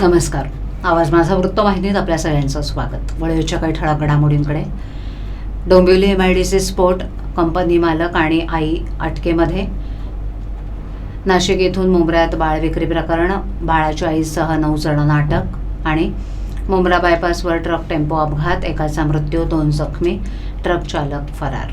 नमस्कार. आवाज माझा वृत्तवाहिनीत आपल्या सगळ्यांचं स्वागत. वळेच्या काही ठळक घडामोडींकडे. Dombivli M I D C sport company मालक आणि आई अटकेमध्ये. नाशिक येथून मुंबऱ्यात बाळ विक्री प्रकरण बाळाच्या आईसह नऊ जण नाटक आणि मुंब्रा बायपासवर ट्रक टेम्पो अपघात एकाचा मृत्यू दोन जखमी ट्रक चालक फरार.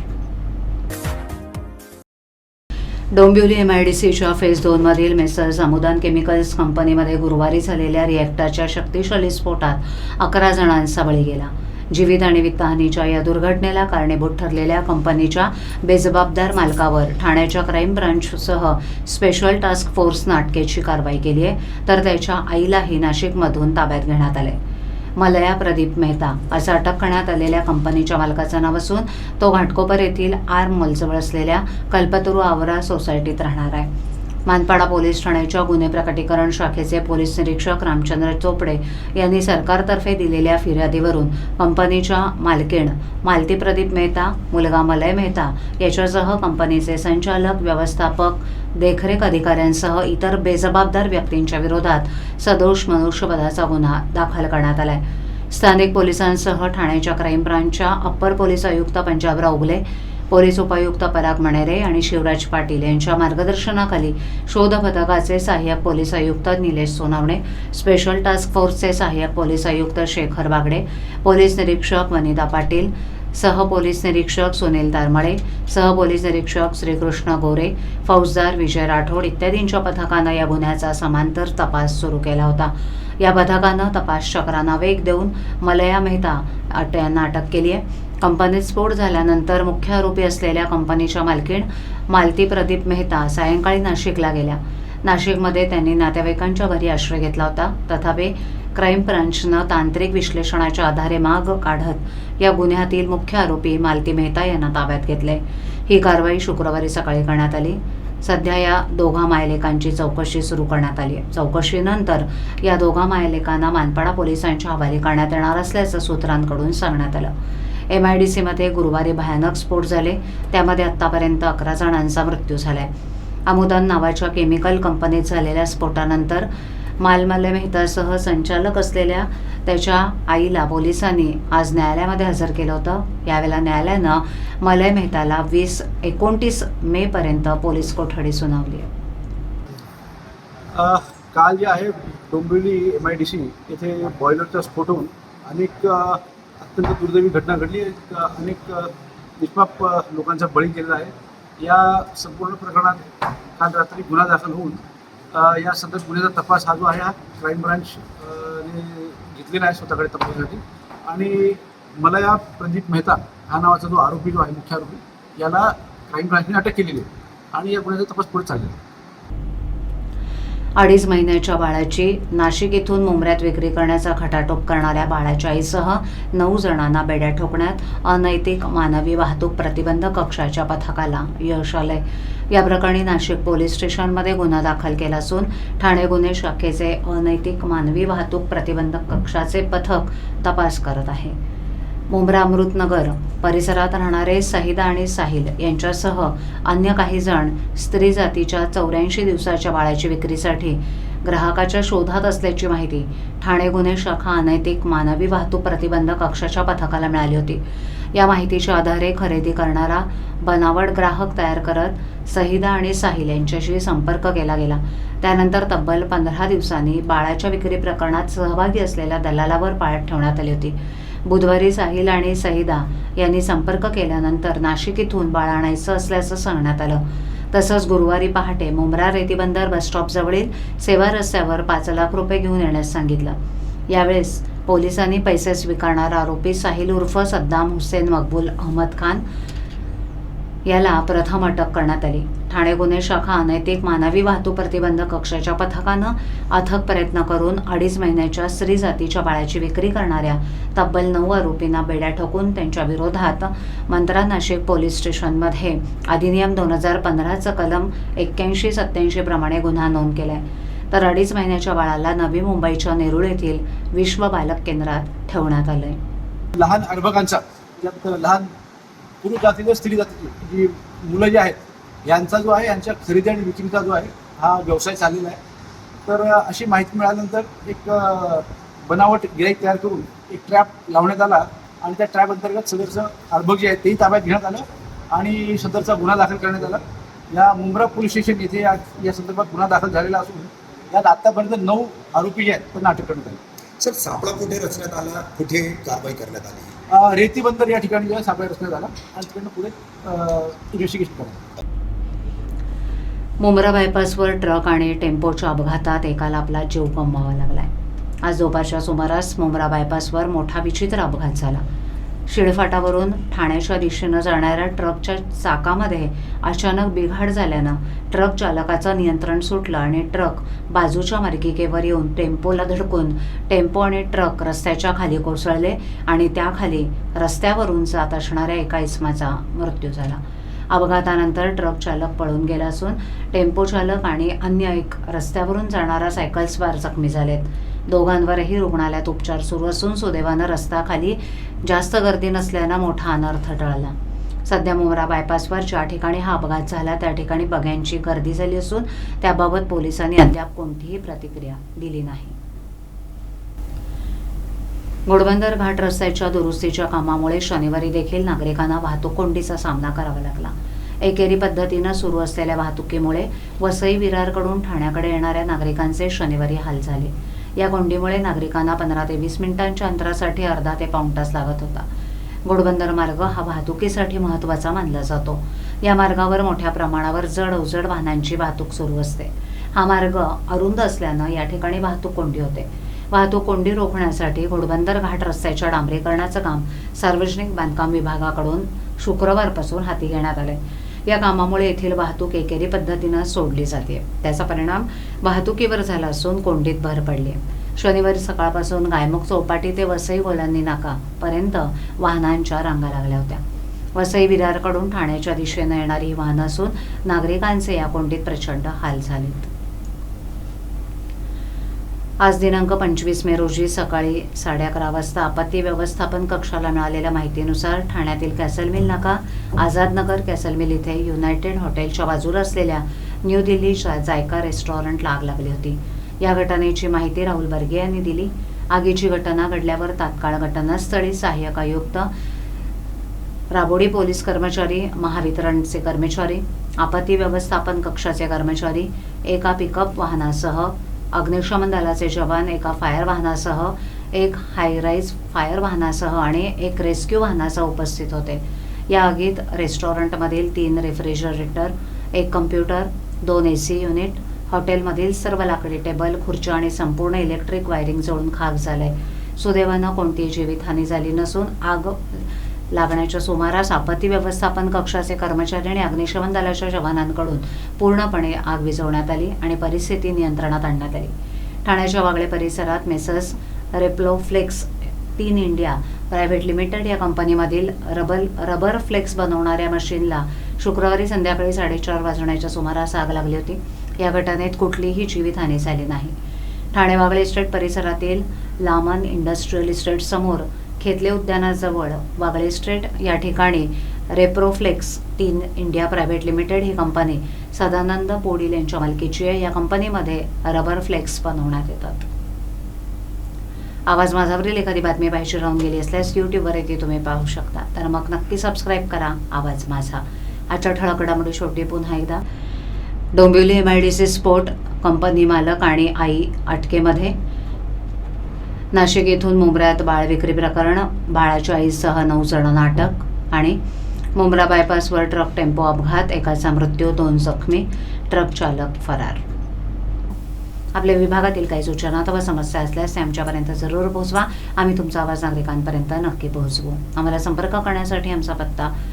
डोंबिवली एम आय डी सीच्या फेज दोनमधील मेसर्स समुदान केमिकल्स कंपनीमध्ये गुरुवारी झालेल्या रिॲक्टरच्या शक्तिशाली स्फोटात अकरा जणांचा बळी गेला. जीवित आणि वित्तहानीच्या या दुर्घटनेला कारणीभूत ठरलेल्या कंपनीच्या बेजबाबदार मालकावर ठाण्याच्या क्राईम ब्रांचसह स्पेशल टास्क फोर्सनं अटकेची कारवाई केली आहे तर त्याच्या आईलाही नाशिकमधून ताब्यात घेण्यात आले मलया प्रदीप मेहता असं अटक करण्यात आलेल्या कंपनीच्या मालकाचं नाव असून तो घाटकोपर येथील आर मॉलजवळ असलेल्या कल्पतरू आवरा सोसायटीत राहणार आहे. मानपाडा पोलीस ठाण्याच्या गुन्हे प्रकटीकरण शाखेचे पोलीस निरीक्षक रामचंद्र चोपडे यांनी सरकारतर्फे दिलेल्या फिर्यादीवरून कंपनीच्या मालकीण मालती प्रदीप मेहता मुलगा मलय मेहता याच्यासह कंपनीचे संचालक व्यवस्थापक देखरेख अधिकाऱ्यांसह इतर बेजबाबदार व्यक्तींच्या विरोधात सदोष मनुष्यवधाचा गुन्हा दाखल करण्यात आलाय. स्थानिक पोलिसांसह ठाण्याच्या क्राईम ब्रांचच्या अप्पर पोलीस आयुक्त पंजाबराव उगले पोलीस उपायुक्त पराग मणेरे आणि शिवराज पाटील यांच्या मार्गदर्शनाखाली शोध पथकाचे सहाय्यक पोलीस आयुक्त निलेश सोनावणे स्पेशल टास्क फोर्सचे सहाय्यक पोलीस आयुक्त शेखर बागडे पोलीस निरीक्षक वनिता पाटील सह पोलीस निरीक्षक सुनील तारमळे सह पोलीस निरीक्षक श्रीकृष्ण गोरे फौजदार विजय राठोड इत्यादींच्या पथकानं या गुन्ह्याचा समांतर तपास सुरू केला होता. या पथकानं तपास चक्रांना वेग देऊन मलया मेहता अट यांना अटक केली आहे. कंपनीत स्फोट झाल्यानंतर मुख्य आरोपी असलेल्या कंपनीच्या मालकीण मालती प्रदीप मेहता सायंकाळी नाशिकला गेल्या. नाशिकमध्ये त्यांनी नातेवाईकांच्या घरी आश्रय घेतला होता. तथापि क्राईम ब्रांचनं तांत्रिक विश्लेषणाच्या आधारे माग काढत या गुन्ह्यातील मुख्य आरोपी मालती मेहता यांना ताब्यात घेतले. ही कारवाई शुक्रवारी सकाळी करण्यात आली. सध्या या दोघा मायलेकांची चौकशी सुरू करण्यात आली आहे. चौकशीनंतर या दोघा मायलेकांना मानपाडा पोलिसांच्या हवाली करण्यात येणार असल्याचं सूत्रांकडून सांगण्यात आलं. एम आय डी सीमध्ये गुरुवारी भयानक स्फोट झाले. त्यामध्ये आत्तापर्यंत अकरा जणांचा मृत्यू झाला आहे अमुदान नावाच्या केमिकल कंपनीत झालेल्या स्फोटानंतर मालमल्ले मेहतासह संचालक असलेल्या त्याच्या आईला पोलिसांनी आज न्यायालयामध्ये हजर केलं होतं. यावेळेला न्यायालयानं मलय मेहताला वीस एकोणतीस मे पर्यंत पोलीस कोठडी सुनावली आहे. काल जे आहे Dombivli M I D C येथे बॉयलरचा स्फोट होऊन अनेक अत्यंत दुर्दैवी घटना घडली अनेक अ, निष्पाप लोकांचा बळी गेलेला आहे. या संपूर्ण प्रकरणात काल रात्री गुन्हा दाखल होऊन या सदर गुन्ह्याचा तपास हा जो आहे हा क्राईम ब्रांच ने घेतलेला आहे स्वतःकडे तपासासाठी. आणि मला या प्रदीप मेहता हा नावाचा जो आरोपी जो आहे मुख्य आरोपी याला क्राईम ब्रांचने अटक केलेली आहे. आणि या गुन्ह्याचा तपास पुढे चाललेला आहे. अडीच महिन्याच्या बाळाची. नाशिक येथून मुंबऱ्यात विक्री करण्याचा खटाटोप करणाऱ्या बाळाच्या आईसह नऊ जणांना बेड्या ठोकण्यात अनैतिक मानवी वाहतूक प्रतिबंध कक्षाच्या पथकाला यश आलंय. या प्रकरणी नाशिक पोलीस स्टेशनमध्ये गुन्हा दाखल केला असून ठाणे गुन्हे शाखेचे अनैतिक मानवी वाहतूक प्रतिबंधक कक्षाचे पथक तपास करत आहे. मुंब्रा अमृतनगर परिसरात राहणारे सहिदा आणि साहिल यांच्यासह अन्य काही जण स्त्री जातीच्या चौऱ्याऐंशी दिवसाच्या बाळाची विक्रीसाठी ग्राहकाच्या शोधात असल्याची माहिती ठाणे गुन्हे शाखा अनैतिक मानवी वाहतूक प्रतिबंध कक्षाच्या पथकाला मिळाली होती. या माहितीच्या आधारे खरेदी करणारा बनावट ग्राहक तयार करत सहिदा आणि साहिल यांच्याशी संपर्क केला गेला. त्यानंतर तब्बल पंधरा दिवसांनी बाळाच्या विक्री प्रकरणात सहभागी असलेल्या दलालावर पाळत ठेवण्यात आली होती. बुधवारी साहिल आणि सहिदा यांनी संपर्क केल्यानंतर नाशिक इथून बाळ आणायचं असल्याचं सांगण्यात आलं. तसंच गुरुवारी पहाटे मुंब्रा रेतीबंदर बसस्टॉपजवळील सेवा रस्त्यावर पाच लाख रुपये घेऊन येण्यास सांगितलं. यावेळेस पोलिसांनी पैसे स्वीकारणारा आरोपी साहिल उर्फ सद्दाम हुसेन मकबूल अहमद खान याला प्रथम अटक करण्यात आली. ठाणे गुन्हे शाखा अनैतिक मानवी वाहतूक प्रतिबंध कक्षाच्या पथकानं अथक प्रयत्न करून अडीच महिन्याच्या स्त्री जातीच्या बाळाची विक्री करणाऱ्या तब्बल नऊ आरोपींना बेड्या ठोकून त्यांच्या विरोधात मंत्रा नाशिक पोलीस स्टेशनमध्ये अधिनियम दोन हजार पंधराचं कलम एक्क्याऐंशी सत्याऐंशी प्रमाणे गुन्हा नोंद केलाय. तर अडीच महिन्याच्या बाळाला नवी मुंबईच्या नेरूळ येथील विश्व बालक केंद्रात ठेवण्यात आलंय. लहान अर्भकांचा लहान पुरुष जातीचे स्त्री जातीची जी मुलं जी आहेत यांचा जो आहे यांच्या खरेदी आणि विक्रीचा जो आहे हा व्यवसाय चाललेला आहे. तर अशी माहिती मिळाल्यानंतर एक बनावट गिराईक तयार करून एक ट्रॅप लावण्यात आला आणि त्या ट्रॅप अंतर्गत सदरचं अर्भक जे आहे तेही ताब्यात घेण्यात आलं आणि सदरचा गुन्हा दाखल करण्यात आला. या मुंब्रा पोलीस स्टेशन येथे या या संदर्भात गुन्हा दाखल झालेला असून यात आतापर्यंत नऊ आरोपी जे आहेत त्यांना अटक करण्यात आली. सर सापळा कुठे रचण्यात आला? कुठे कारवाई करण्यात आली? रेती बंदर या ठिकाणी जो आहे सापळा रचण्यात झाला आणि तिकडनं पुढे इन्व्हेस्टिगेशन करण्यात मुंब्रा बायपासवर ट्रक आणि टेम्पोच्या अपघातात एकाला आपला जीव गमवावा लागलाय. आज दुपारच्या सुमारास मुंब्रा बायपासवर मोठा विचित्र अपघात झाला. शिळफाटावरून ठाण्याच्या दिशेनं जाणाऱ्या ट्रकच्या चाकामध्ये अचानक बिघाड झाल्यानं ट्रक चालकाचं नियंत्रण सुटलं आणि ट्रक बाजूच्या मार्गिकेवर येऊन टेम्पोला धडकून टेम्पो आणि ट्रक रस्त्याच्या खाली कोसळले आणि त्याखाली रस्त्यावरून जात असणाऱ्या एका इसमाचा मृत्यू झाला. अपघातानंतर ट्रक चालक पळून गेला असून टेम्पो चालक आणि अन्य एक रस्त्यावरून जाणारा सायकलस्वार जखमी झालेत. दोघांवरही रुग्णालयात उपचार सुरू असून सुदैवानं रस्ता खाली जास्त गर्दी नसल्यानं मोठा अनर्थ टळला. सध्या मुंब्रा बायपासवर ज्या ठिकाणी हा अपघात झाला त्या ठिकाणी बघ्यांची गर्दी झाली असून त्याबाबत पोलिसांनी अद्याप कोणतीही प्रतिक्रिया दिली नाही. घोडबंदर घाट रस्त्याच्या दुरुस्तीच्या कामामुळे शनिवारी देखील नागरिकांना वाहतूक कोंडीचा सामना करावा लागला. एकेरी पद्धतीनं सुरू असलेल्या वाहतुकीमुळे वसई विरारकडून ठाण्याकडे येणाऱ्या नागरिकांचे शनिवारी हाल झाले. या कोंडीमुळे नागरिकांना पंधरा ते वीस मिनिटांच्या अंतरासाठी अर्धा ते पाऊण तास लागत होता. घोडबंदर मार्ग हा वाहतुकीसाठी महत्त्वाचा मानला जातो. या मार्गावर मोठ्या प्रमाणावर जड अवजड वाहनांची वाहतूक सुरू असते. हा मार्ग अरुंद असल्यानं या ठिकाणी वाहतूक कोंडी होते. वाहतूक कोंडी रोखण्यासाठी घोडबंदर घाट रस्त्याच्या डांबरीकरणाचं काम सार्वजनिक बांधकाम विभागाकडून शुक्रवारपासून हाती घेण्यात आले या कामामुळे येथील वाहतूक एकेरी पद्धतीनं सोडली जाते. त्याचा परिणाम वाहतुकीवर झाला असून कोंडीत भर पडली. शनिवारी सकाळपासून गायमुख चौपाटी ते वसई गोलांनी नाका पर्यंत वाहनांच्या रांगा लागल्या होत्या. वसई विरारकडून ठाण्याच्या दिशेनं येणारी ही वाहनं असून नागरिकांचे या कोंडीत प्रचंड हाल झालेत. आज दिनांक पंचवीस मे रोजी सकाळी साडे अकरा वाजता आपत्ती व्यवस्थापन कक्षाला मिळालेल्या माहितीनुसार ठाण्यातील कॅसल मिल नाका आझाद नगर कॅसल मिल इथे युनायटेड हॉटेलच्या बाजूला असलेल्या न्यू दिल्लीच्या जायका रेस्टॉरंटला आग लागली होती. या घटनेची माहिती राहुल बर्गे यांनी दिली. आगीची घटना घडल्यावर तात्काळ घटनास्थळी सहाय्यक आयुक्त राबोडी पोलीस कर्मचारी महावितरणचे कर्मचारी आपत्ती व्यवस्थापन कक्षाचे कर्मचारी एका पिकअप वाहनासह अग्निशमन दलाचे जवान एका फायर वाहनासह एक हायराईज फायर वाहनासह आणि एक रेस्क्यू वाहनासह उपस्थित होते. या आगीत रेस्टॉरंटमधील तीन रेफ्रिजरेटर एक कम्प्युटर दोन ए सी युनिट हॉटेलमधील सर्व लाकडी टेबल खुर्च्या आणि संपूर्ण इलेक्ट्रिक वायरिंग जळून खाक झालंय सुदैवानं कोणतीही जीवितहानी झाली नसून आग लागण्याच्या सुमारास आपत्ती व्यवस्थापन कक्षाचे कर्मचारी आणि अग्निशमन दलाच्या जवानांकडून पूर्णपणे आग विझवण्यात आली आणि परिस्थिती नियंत्रणात आणण्यात आली. ठाण्याच्या वागळे परिसरात मेसर्स रेप्लोफ्लेक्स तीन इंडिया प्रायव्हेट लिमिटेड या कंपनीमधील रबल रबर फ्लेक्स बनवणाऱ्या मशीनला शुक्रवारी संध्याकाळी साडेचार वाजण्याच्या सुमारास आग लागली होती. या घटनेत कुठलीही जीवितहानी झाली नाही. ठाणे वागळे इस्टेट परिसरातील लामन इंडस्ट्रियल इस्टेट समोर खेतले उद्यानाजवळ वागळे स्ट्रीट या ठिकाणी रेप्रोफ्लेक्स तीन इंडिया प्रायव्हेट लिमिटेड ही कंपनी सदानंद पोडील यांच्या मालकीची आहे. या कंपनीमध्ये रबर फ्लेक्स बनवण्यात येतात. आवाज माझावरील एखादी बातमी पाहिजे राहून गेली असल्यास यूट्यूबवर ती तुम्ही पाहू शकता. तर मग नक्की सबस्क्राईब करा. आवाज माझा. आजच्या ठळक घडामोडी शेवटी पुन्हा एकदा. Dombivli M I D C sport company मालक आणि आई अटकेमध्ये. नाशिक येथून मुंब्र्यात बाळ विक्री प्रकरण बाळाच्या आईसह नऊ जण नाटक आणि मुंब्रा बायपासवर ट्रक टेम्पो अपघात एकाचा मृत्यू दोन जखमी ट्रक चालक फरार. आपल्या विभागातील काही सूचना अथवा समस्या असल्यास ते आमच्यापर्यंत जरूर पोहोचवा. आम्ही तुमचा आवाज नागरिकांपर्यंत नक्की पोहोचवू. आम्हाला संपर्क करण्यासाठी आमचा पत्ता